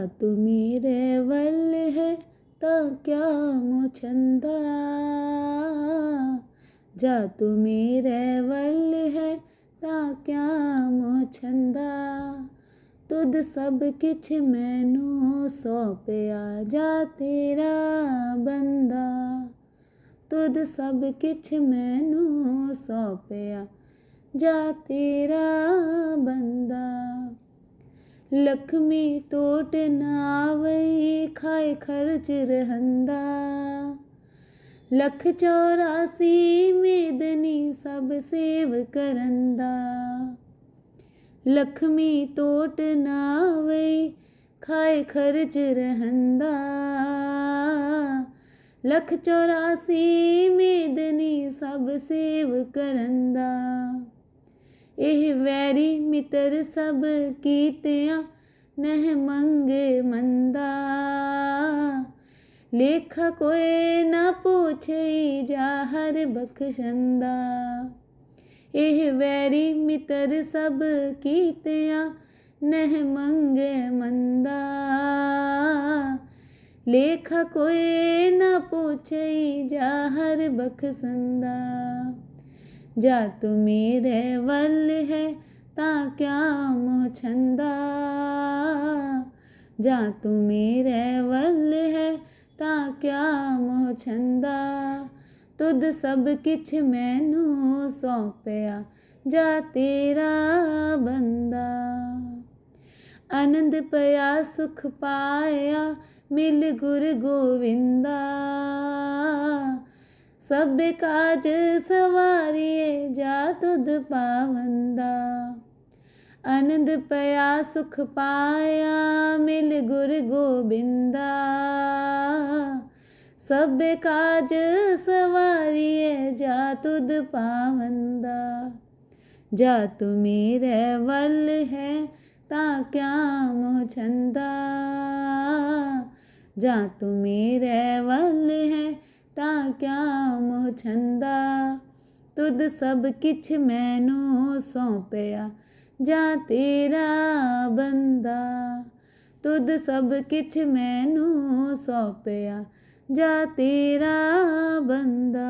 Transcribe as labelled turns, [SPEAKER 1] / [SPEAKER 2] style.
[SPEAKER 1] ਜਾ ਤੂੰ ਮੇਰੇ ਵੱਲ ਹੈ ਤਾਂ ਕਿਆ ਮੁਛੰਦਾ ਜਾ ਤੂੰ ਮੇਰੇ ਵੱਲ ਹੈ ਤਾਂ ਕਿਆ ਮੁਛੰਦਾ ਤੁਧ ਸਭ ਕਿਛ ਮੈਨੂੰ ਸੌਪਿਆ ਜਾ ਤੇਰਾ ਬੰਦਾ ਤੁਧ ਸਭ ਕਿਛ ਮੈਨੂੰ ਸੌਪਿਆ ਜਾ ਤੇਰਾ ਬੰਦਾ ਲਖਮੀ ਟੋਟ ਨਾ ਆਵਈ, ਖਾਏ ਖਰਚ ਰਹੰਦਾ। ਲਖ ਚੌਰਾਸੀ ਮੇਦਨੀ ਸਭ ਸੇਵ ਕਰੰਦਾ। ਲਖਮੀ ਟੋਟ ਨਾ ਆਵਈ, ਖਾਏ ਖਰਚ ਰਹੰਦਾ। ਲਖ ਚੌਰਾਸੀ ਮੇਦਨੀ ਸਭ ਸੇਵ ਕਰੰਦਾ। ਇਹ ਵੈਰੀ ਮਿੱਤਰ ਸਭ ਕੀਤਿਆਂ ਨਹਿ ਮੰਗੇ ਮੰਦਾ। ਲੇਖ ਕੋਏ ਨਾ ਪੁੱਛਈ ਜਾ ਹਰ ਬਖਸ਼ੰਦਾ। ਇਹ ਵੈਰੀ ਮਿੱਤਰ ਸਭ ਕੀਤਿਆਂ ਨਹਿ ਮੰਗੇ ਮੰਦਾ। ਲੇਖ ਕੋਏ ਨਾ ਪੁੱਛਈ ਜਾ ਹਰ ਬਖਸ਼ੰਦਾ। ਜਾ ਤੂੰ ਮੇਰੇ ਵੱਲ ਹੈ ਤਾਂ ਕਿਆ ਮੋਹ ਛੰਦਾ? ਜਾ ਤੂੰ ਮੇਰੇ ਵੱਲ ਹੈ ਤਾਂ ਕਿਆ ਮੋਹ ਛੰਦਾ? ਤੁਧ ਸਭ ਕਿਛ ਮੈਨੂੰ ਸੌਂਪਿਆ ਜਾ ਤੇਰਾ ਬੰਦਾ। ਆਨੰਦ ਪਿਆ, ਸੁਖ ਪਾਇਆ, ਮਿਲ ਗੁਰ ਗੋਵਿੰਦਾ। ਸਭ ਕਾਜ ਸਵਾਰੀਏ ਜਾ ਤੁਧ ਪਾਵੰਦਾ ਆਨੰਦ ਪਿਆ, ਸੁਖ ਪਾਇਆ, ਮਿਲ ਗੁਰ ਗੋਬਿੰਦਾ। ਸਭ ਕਾਜ ਸਵਾਰੀਏ ਜਾ ਤੁਧ ਪਾਵੰਦਾ ਜਾ ਤੂੰ ਮੇਰੇ ਵੱਲ ਹੈ ਤਾਂ ਕਿਆ ਮੋਹ ਛੰਦਾ ਜਾ ਤੂੰ ਮੇਰੇ ਵੱਲ ਹੈ ਤਾਂ ਕਿਆ ਮੋਹ ਛੰਦਾ? ਤੁਧ ਸਭ ਕਿਛ ਮੈਨੂੰ ਸੌਂਪਿਆ, ਜਾ ਤੇਰਾ ਬੰਦਾ। ਤੁਧ ਸਭ ਕਿਛ ਮੈਨੂੰ ਸੌਂਪਿਆ, ਜਾ ਤੇਰਾ ਬੰਦਾ।